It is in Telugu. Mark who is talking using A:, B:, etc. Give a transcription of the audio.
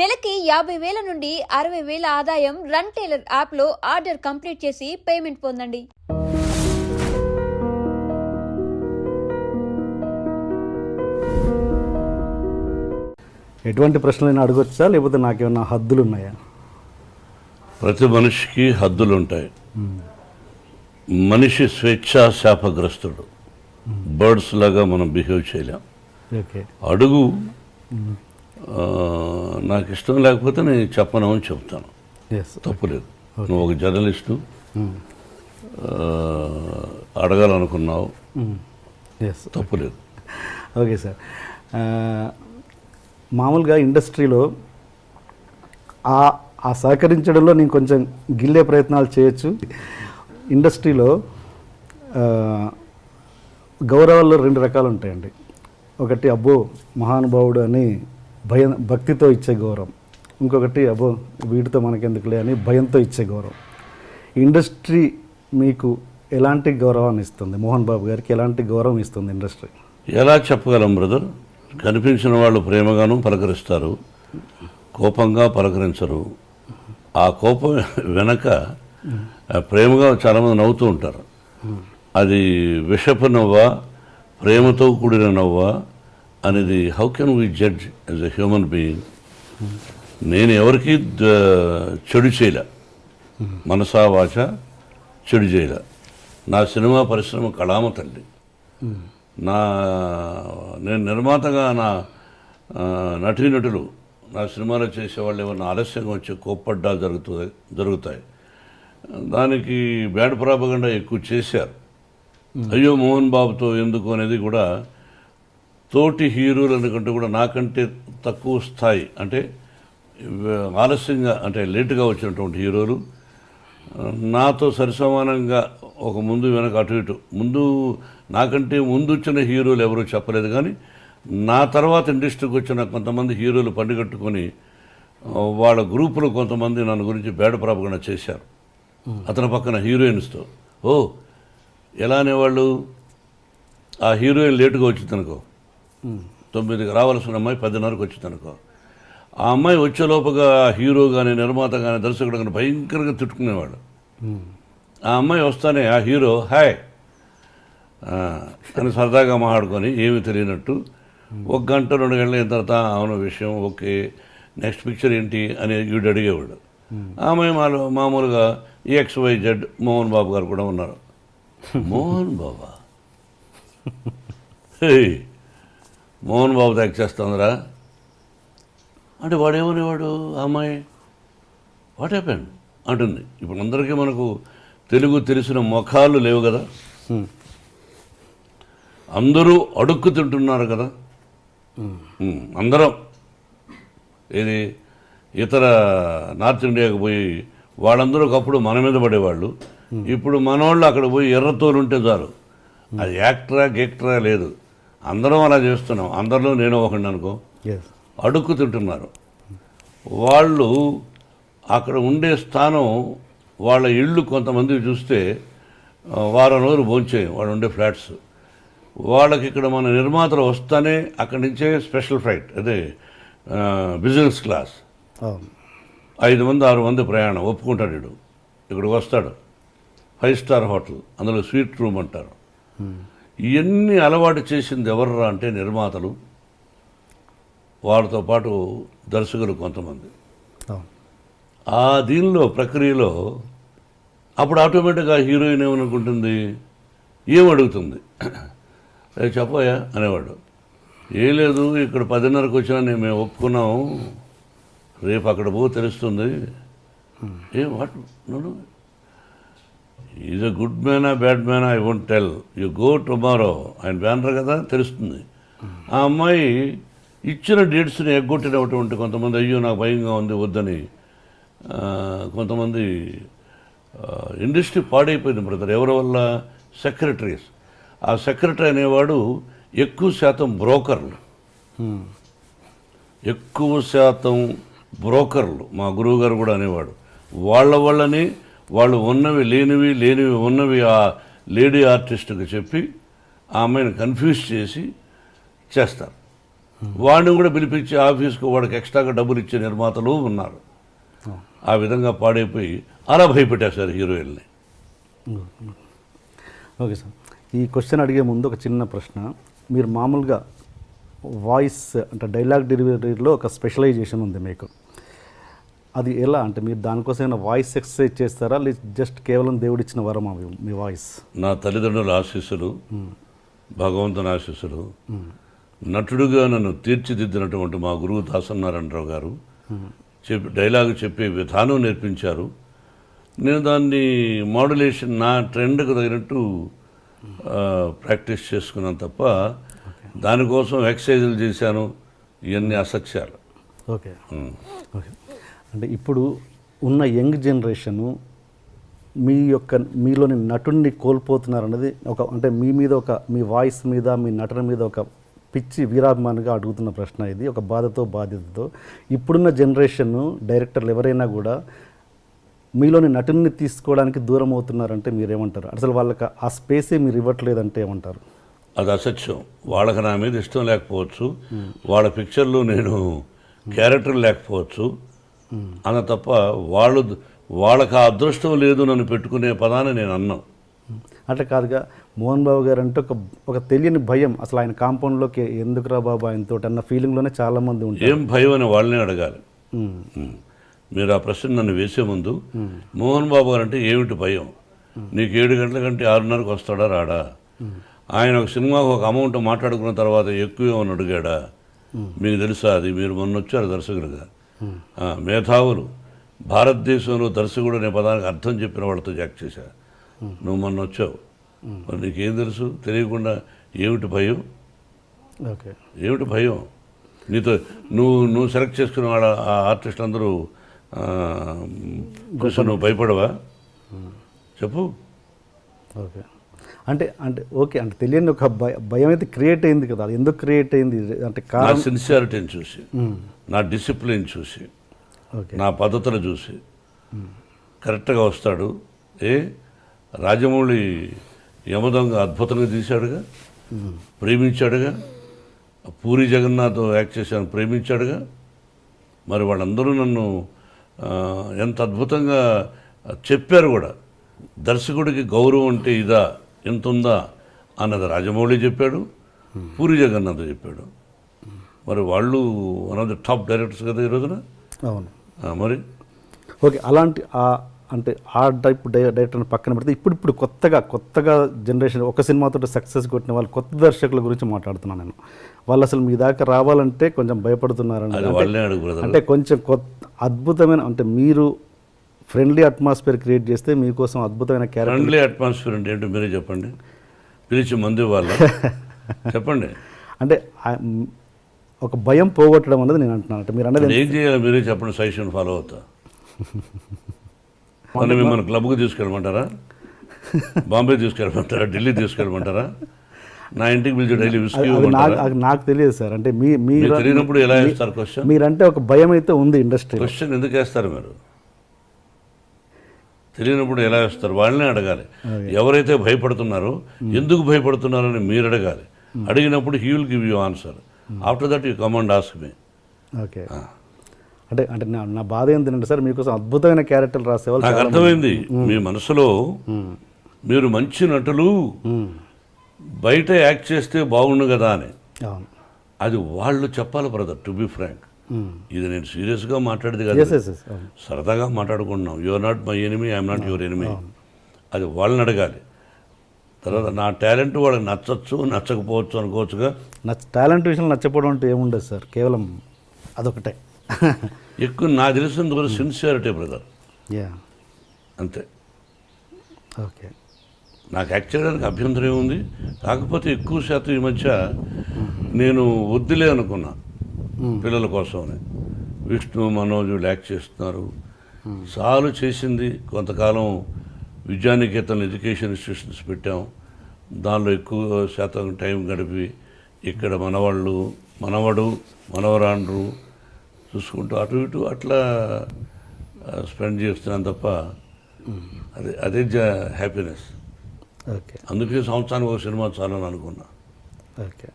A: నెలకి యాభై వేల నుండి అరవై వేల ఆదాయం రన్ టైలర్ యాప్లో ఆర్డర్ కంప్లీట్ చేసి పేమెంట్ పొందండి.
B: ఎటువంటి ప్రశ్నలైనా అడగొచ్చా? లేకపోతే నాకేమన్నా హద్దులు ఉన్నాయా
C: ప్రతి మనిషికి హద్దులు ఉంటాయి మనిషి స్వేచ్ఛా శాపగ్రస్తుడు. బర్డ్స్ లాగా మనం బిహేవ్ చేయలేం.
B: ఓకే.
C: అడుగు. నాకు ఇష్టం లేకపోతే నేను చెప్పను అని చెప్తాను
B: ఎస్
C: తప్పులేదు నువ్వు ఒక జర్నలిస్టు. ఆ, అడగాలనుకున్నావు.
B: ఎస్
C: తప్పులేదు.
B: ఓకే సార్ మామూలుగా ఇండస్ట్రీలో ఆ ఆ సహకరించడంలో నేను కొంచెం గిల్లే ప్రయత్నాలు చేయొచ్చు. ఇండస్ట్రీలో గౌరవాల్లో రెండు రకాలు ఉంటాయండి. ఒకటి అబ్బో మహానుభావుడు అని భయం భక్తితో ఇచ్చే గౌరవం. ఇంకొకటి అబో వీటితో మనకెందుకులే అని భయంతో ఇచ్చే గౌరవం. ఇండస్ట్రీ మీకు ఎలాంటి గౌరవాన్ని ఇస్తుంది? మోహన్ బాబు గారికి ఎలాంటి గౌరవం ఇస్తుంది ఇండస్ట్రీ?
C: ఎలా చెప్పగలం బ్రదర్? కనిపించిన వాళ్ళు ప్రేమగాను పలకరిస్తారు. కోపంగా పలకరించరు. ఆ కోపం వెనక ప్రేమగా చాలామంది నవ్వుతూ ఉంటారు. అది విషపు నవ్వా ప్రేమతో కూడిన నవ్వా అనేది how can we judge as a human being నేను ఎవరికి చెడు చేయలే. మనసా వాచ చెడు చేయలే. నా సినిమా పరిశ్రమ కళామ తల్లి. నా నేను నిర్మాతగా నా నటీనటులు నా సినిమాలో చేసేవాళ్ళు ఏమన్నా ఆలస్యంగా వచ్చి కోప్పడ్డాలు జరుగుతుంది జరుగుతాయి. దానికి బ్యాడ్ ప్రాపగండా ఎక్కువ చేశారు. అయ్యో మోహన్ బాబుతో ఎందుకు అనేది కూడా తోటి హీరోలు అనుకుంటే కూడా నాకంటే తక్కువ స్థాయి అంటే ఆలస్యంగా అంటే లేటుగా వచ్చినటువంటి హీరోలు నాతో సరిసమానంగా ఒక ముందు వెనక అటు ఇటు ముందు నాకంటే ముందు వచ్చిన హీరోలు ఎవరూ చెప్పలేదు కానీ నా తర్వాత ఇండస్ట్రీకి వచ్చిన కొంతమంది హీరోలు పండుగట్టుకొని వాళ్ళ గ్రూపులో కొంతమంది నన్ను గురించి బేడ ప్రాపగణ చేశారు. అతని పక్కన హీరోయిన్స్తో ఓ ఎలా అనేవాళ్ళు? ఆ హీరోయిన్ లేటుగా వచ్చింది అనుకో తొమ్మిదికి రావాల్సిన అమ్మాయి పదిన్నరకు వచ్చింది అనుకో. ఆ అమ్మాయి వచ్చేలోపుగా హీరో కానీ నిర్మాత కానీ దర్శకుడు కానీ భయంకరంగా తిట్టుకునేవాడు. ఆ అమ్మాయి వస్తానే ఆ హీరో హాయ్. అని సరదాగా మాట్లాడుకొని ఏమీ తెలియనట్టు ఒక గంట రెండు గంటల అయిన తర్వాత అవును విషయం ఓకే. నెక్స్ట్ పిక్చర్ ఏంటి? అని వీడు అడిగేవాడు. ఆ అమ్మాయి మాలో మామూలుగా X Y Z Mohan Babu గారు కూడా ఉన్నారు. మోహన్ బాబా? మోహన్ బాబు యాక్ట్ చేస్తుందిరా. అంటే వాడేమనేవాడు? అమ్మాయి? వాట్ హ్యాపెన్ అంటుంది. ఇప్పుడు అందరికీ మనకు తెలుగు తెలిసిన ముఖాలు లేవు కదా. అందరూ అడుక్కు తింటున్నారు కదా. అందరం. ఇది ఇతర నార్త్ ఇండియాకి పోయి వాళ్ళందరూ ఒకప్పుడు మన మీద పడేవాళ్ళు. ఇప్పుడు మనోళ్ళు అక్కడ పోయి ఎర్రతోలు ఉంటే చాలు. అది యాక్టరా గెక్టరా లేదు. అందరం అలా చేస్తున్నాం. అందరిలో నేను ఒకటి అనుకో. అడుక్కు తింటున్నారు. వాళ్ళు అక్కడ ఉండే స్థానం వాళ్ళ ఇళ్ళు కొంతమంది చూస్తే వారం రోజులు భోంచేయం. వాళ్ళు ఉండే ఫ్లాట్స్. వాళ్ళకి ఇక్కడ మన నిర్మాతలు వస్తానే అక్కడి నుంచే స్పెషల్ ఫ్లైట్ అదే బిజినెస్ క్లాస్. ఐదు మంది ఆరు మంది ప్రయాణం. ఒప్పుకుంటాడు వీడు. ఇక్కడికి వస్తాడు. Five star hotel. అందులో స్వీట్ రూమ్ అంటారు. ఇవన్నీ అలవాటు చేసింది ఎవర్రా అంటే నిర్మాతలు. వారితో పాటు దర్శకులు కొంతమంది. ఆ దీనిలో ప్రక్రియలో అప్పుడు ఆటోమేటిక్గా హీరోయిన్ ఏమనుకుంటుంది? ఏం అడుగుతుంది? "ఏ చెప్పయా అనేవాడు. ఏం లేదు ఇక్కడ పదిన్నరకు వచ్చినా నేను మేము ఒప్పుకున్నాము రేపు అక్కడ పో తెలుస్తుంది. ఏ వాట్? నన్ను ఈజ్ అ గుడ్ మ్యానా bad మ్యానా I won't tell you go tomorrow ఆయన బ్యానర్ కదా తెలుస్తుంది. ఆ అమ్మాయి ఇచ్చిన డేట్స్ని ఎగ్గొట్టినటువంటి కొంతమంది అయ్యో నాకు భయంగా ఉంది వద్దని. కొంతమంది ఇండస్ట్రీ పాడైపోయింది బ్రదర్. ఎవరి వల్ల? సెక్రటరీస్. ఆ సెక్రటరీ అనేవాడు ఎక్కువ శాతం బ్రోకర్లు. ఎక్కువ శాతం బ్రోకర్లు. మా గురువుగారు కూడా అనేవాడు. వాళ్ళ వల్లనే వాళ్ళు ఉన్నవి లేనివి లేనివి ఉన్నవి ఆ లేడీ ఆర్టిస్ట్కి చెప్పి ఆమెను కన్ఫ్యూజ్ చేసి చేస్తారు. వాడిని కూడా పిలిపించి ఆఫీస్కు వాడికి ఎక్స్ట్రాగా డబ్బులు ఇచ్చే నిర్మాతలు ఉన్నారు. ఆ విధంగా పాడైపోయి అలా భయపెట్టేశారు హీరోయిన్ని.
B: Okay sir. ఈ క్వశ్చన్ అడిగే ముందు ఒక చిన్న ప్రశ్న. మీరు మామూలుగా వాయిస్ అంటే డైలాగ్ డెలివరీలో ఒక స్పెషలైజేషన్ ఉంది మీకు. అది ఎలా అంటే మీరు దానికోసం ఏమైనా వాయిస్ ఎక్సర్సైజ్ చేస్తారా? లేదా జస్ట్ కేవలం దేవుడిచ్చిన వరం అవి మీ వాయిస్
C: నా తల్లిదండ్రుల ఆశీస్సులు భగవంతుని ఆశీస్సులు నటుడుగా నన్ను తీర్చిదిద్దినటువంటి మా గురువు దాసనారాయణరావు గారు చెప్పి డైలాగ్ చెప్పే విధానం నేర్పించారు. నేను దాన్ని మాడ్యులేషన్ నా ట్రెండ్కి తగినట్టు ప్రాక్టీస్ చేసుకున్నాను తప్ప దానికోసం ఎక్సర్సైజులు చేశాను. ఇవన్నీ అసత్యాలు.
B: ఓకే. ఓకే. అంటే ఇప్పుడు ఉన్న యంగ్ జనరేషను మీ యొక్క మీలోని నటుడిని కోల్పోతున్నారన్నది ఒక అంటే మీ మీద ఒక మీ వాయిస్ మీద మీ నటన మీద ఒక పిచ్చి వీరాభిమానిగా అడుగుతున్న ప్రశ్న ఇది ఒక బాధతో బాధ్యతతో. ఇప్పుడున్న జనరేషన్ డైరెక్టర్లు ఎవరైనా కూడా మీలోని నటుడిని తీసుకోవడానికి దూరం అవుతున్నారంటే మీరేమంటారు? అసలు వాళ్ళకి ఆ స్పేసే మీరు ఇవ్వట్లేదంటే ఏమంటారు?
C: అది అసత్యం. వాళ్ళకి నా మీద ఇష్టం లేకపోవచ్చు. వాళ్ళ పిక్చర్లో నేను క్యారెక్టర్ లేకపోవచ్చు. అన్న తప్ప వాళ్ళు వాళ్ళకి ఆ అదృష్టం లేదు నన్ను పెట్టుకునే పదాన్ని నేను అన్నాను
B: అట్లా కాదుగా మోహన్ బాబు గారు అంటే ఒక ఒక తెలియని భయం. అసలు ఆయన కాంపౌండ్లోకి ఎందుకురా బాబు ఆయనతో అన్న ఫీలింగ్లోనే చాలా మంది ఉంటారు.
C: ఏం భయం అని వాళ్ళనే అడగాలి. మీరు ఆ ప్రశ్న నన్ను వేసే ముందు మోహన్ బాబు గారు అంటే ఏమిటి భయం? నీకు ఏడు గంటల కంటే ఆరున్నరకు వస్తాడా రాడా? ఆయన ఒక సినిమాకు ఒక అమౌంట్ మాట్లాడుకున్న తర్వాత ఎక్కువ ఏమని అడిగాడా? మీకు తెలుసా అది? మీరు మొన్న వచ్చారు దర్శకులుగా. ఆ, మేధావులు. భారతదేశంలో దర్శకుడు అనే పదానికి అర్థం చెప్పిన వాళ్ళతో జాక్ చేశా. నువ్వు మొన్న వచ్చావు. మరి నీకేం తెలుసు? తెలియకుండా ఏమిటి భయం?
B: ఓకే.
C: ఏమిటి భయం? నీతో నువ్వు నువ్వు సెలెక్ట్ చేసుకున్న వాళ్ళ ఆ ఆర్టిస్ట్ అందరూ చూసి నువ్వు భయపడవా? చెప్పు.
B: ఓకే. అంటే అంటే ఓకే అంటే తెలియని ఒక భయ భయం అయితే క్రియేట్ అయింది కదా. అది ఎందుకు క్రియేట్ అయింది? అంటే
C: నా సిన్సియారిటీని చూసి నా డిసిప్లిన్ చూసి
B: ఓకే.
C: నా పద్ధతులు చూసి కరెక్ట్గా వస్తాడు. ఏ? రాజమౌళి యమదొంగ అద్భుతంగా తీశాడుగా ప్రేమించాడుగా పూరి జగన్నాథ్ యాక్ట్ చేశాను ప్రేమించాడుగా. మరి వాళ్ళందరూ నన్ను ఎంత అద్భుతంగా చెప్పారు కూడా. దర్శకుడికి గౌరవం అంటే ఇదా. ఎంత ఉందా అన్నది రాజమౌళి చెప్పాడు పూరి జగన్నాథ్ చెప్పాడు. మరి వాళ్ళు one of the top directors కదా ఈ రోజున?
B: అవును.
C: మరి?
B: ఓకే అలాంటి అంటే ఆ టైప్ డైరెక్టర్ని పక్కన పెడితే ఇప్పుడు ఇప్పుడు కొత్తగా కొత్తగా జనరేషన్ ఒక సినిమాతో సక్సెస్ కొట్టిన వాళ్ళు కొత్త దర్శకుల గురించి మాట్లాడుతున్నాను నేను. వాళ్ళు అసలు మీ దాకా రావాలంటే కొంచెం
C: బ్రదర్
B: అంటే కొంచెం కొత్త అద్భుతమైన అంటే మీరు ఫ్రెండ్లీ అట్మాస్ఫియర్ క్రియేట్ చేస్తే మీకోసం అద్భుతమైన క్యారెక్టర్.
C: ఫ్రెండ్లీ అట్మాస్ఫియర్ అంటే ఏంటో మీరే చెప్పండి. పిలిచి మందు వాళ్ళ చెప్పండి.
B: అంటే ఒక భయం పోగొట్టడం అనేది నేను అంటున్నాను. అంటే మీరు అన్నది
C: ఏం చేయాలి మీరే చెప్పండి సజెషన్ ఫాలో అవుతా. మన మిమ్మల్ని క్లబ్కి తీసుకెళ్ళమంటారా? బాంబే తీసుకెళ్ళమంటారా? ఢిల్లీ తీసుకెళ్ళమంటారా? నా ఇంటికి పిలిచి డైలీ విస్కీ
B: నాకు తెలియదు సార్. అంటే మీ మీరు
C: తెలియనప్పుడు ఎలా వేస్తారు? క్వశ్చన్
B: మీరంటే ఒక భయం అయితే ఉంది ఇండస్ట్రీ
C: క్వశ్చన్ ఎందుకు వేస్తారు మీరు? తెలియనప్పుడు ఎలా వేస్తారు? వాళ్ళనే అడగాలి. ఎవరైతే భయపడుతున్నారో ఎందుకు భయపడుతున్నారని మీరు అడగాలి. అడిగినప్పుడు he will give you answer after that you command ask me
B: okay. అంటే అంటే నా నా బాధ ఏంటంటే సార్ మీకోసం అద్భుతమైన క్యారెక్టర్లు రాసేవాళ్ళు
C: నాకు అర్థమైంది. మీ మనసులో. మీరు మంచి నటులు. బయట యాక్ట్ చేస్తే బాగుండు కదా అని. అది వాళ్ళు చెప్పాలి బ్రదర్ టు బి ఫ్రాంక్. ఇది నేను సీరియస్గా మాట్లాడేది కాదు. సరదాగా మాట్లాడుకుంటున్నాం. Your not my enemy I'm not your enemy అది వాళ్ళని అడగాలి. తర్వాత నా టాలెంట్ వాళ్ళకి నచ్చచ్చు నచ్చకపోవచ్చు అనుకోవచ్చుగా.
B: నచ్చ టాలెంట్ విషయంలో నచ్చపోవడం అంటే ఏముండదు సార్. కేవలం అదొకటే.
C: ఎక్కువ నాకు తెలిసినంత సిన్సియారిటీ బ్రదర్
B: యా
C: అంతే.
B: ఓకే
C: నాకు యాక్ట్ చేయడానికి అభ్యంతరం ఏముంది? కాకపోతే ఎక్కువ శాతం ఈ మధ్య నేను వద్దులే అనుకున్నా. పిల్లల కోసమని. విష్ణు మనోజ్ యాక్ట్ చేస్తున్నారు. చాలు చేసింది కొంతకాలం విద్యానికేతన్ ఎడ్యుకేషన్ ఇన్స్టిట్యూషన్స్ పెట్టాం. దానిలో ఎక్కువ శాతం టైం గడిపి ఇక్కడ మనవాళ్ళు మనవడు మనవరాండ్రు చూసుకుంటూ అటు ఇటు అట్లా స్పెండ్ చేస్తున్నాను తప్ప అదే అదే హ్యాపీనెస్.
B: ఓకే.
C: అందుకే సంవత్సరానికి ఒక సినిమా చాలని అనుకున్నా.
B: ఓకే.